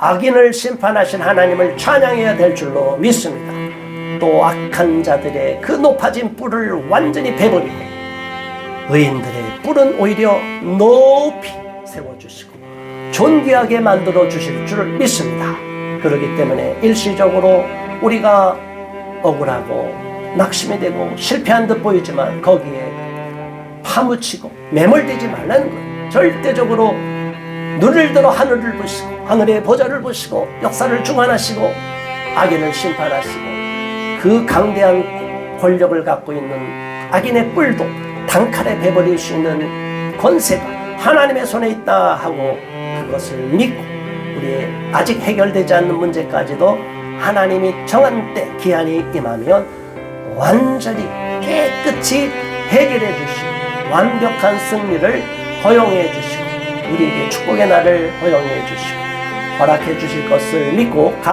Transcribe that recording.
악인을 심판하신 하나님을 찬양해야 될 줄로 믿습니다. 또 악한 자들의 그 높아진 뿔을 완전히 베버리고 의인들의 뿔은 오히려 높이 세워주시고 존귀하게 만들어 주실 줄 믿습니다. 그렇기 때문에 일시적으로 우리가 억울하고 낙심이 되고 실패한 듯 보이지만 거기에 파묻히고 매몰되지 말라는 거예요. 절대적으로 눈을 들어 하늘을 보시고 하늘의 보좌를 보시고 역사를 중환하시고 악인을 심판하시고 그 강대한 권력을 갖고 있는 악인의 뿔도 단칼에 베버릴 수 있는 권세가 하나님의 손에 있다 하고 그것을 믿고 우리의 아직 해결되지 않는 문제까지도 하나님이 정한 때 기한이 임하면 완전히 깨끗이 해결해 주시고 완벽한 승리를 허용해 주시고 우리에게 축복의 날을 허용해 주시고 허락해 주실 것을 믿고